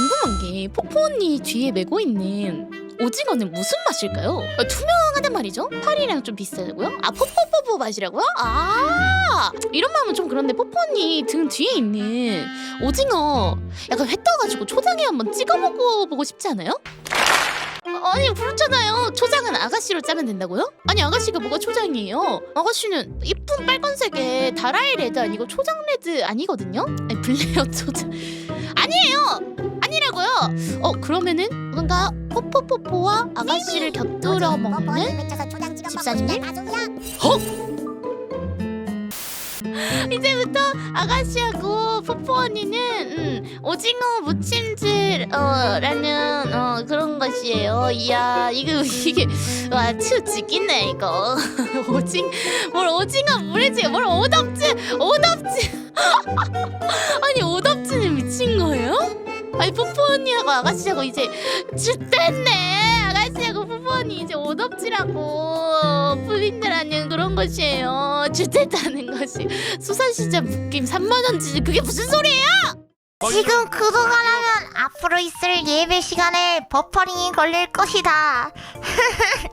궁금한 게 포포 언니 뒤에 메고 있는 오징어는 무슨 맛일까요? 아, 투명하단 말이죠? 파리랑 좀 비슷하고요? 아 포포포포 맛이라고요? 아 이런 마음은 좀 그런데 포포 언니 등 뒤에 있는 오징어 약간 회 떠가지고 초장에 한번 찍어 먹어보고 싶지 않아요? 아니 그렇잖아요 초장은 아가씨로 짜면 된다고요? 아니 아가씨가 뭐가 초장이에요 아가씨는 이쁜 빨간색에 다라이 레드 아니고 초장 레드 아니거든요? 아니 블레어 초장 아니에요 어 그러면은 뭔가 포포포포와 아가씨를 곁들여 먹는 집사님? 이제부터 아가씨하고 포포 언니는 음, 오징어 무침질어라는 어, 그런 것이에요. 이야 이거 이게 와 치우치기네 이거. 오징 뭘 오징어 물이지 뭘 오덥지 오덥지 아니 포포 언니하고 아가씨하고 이제 죽됐네. 아가씨하고 포포 언니 이제 오덥지라고. 부인들하는 그런 것이에요. 죽됐다는 것이. 수산시장 묶임 3만원 지지. 그게 무슨 소리예요? 지금 구독하려면 앞으로 있을 예배 시간에 버퍼링이 걸릴 것이다.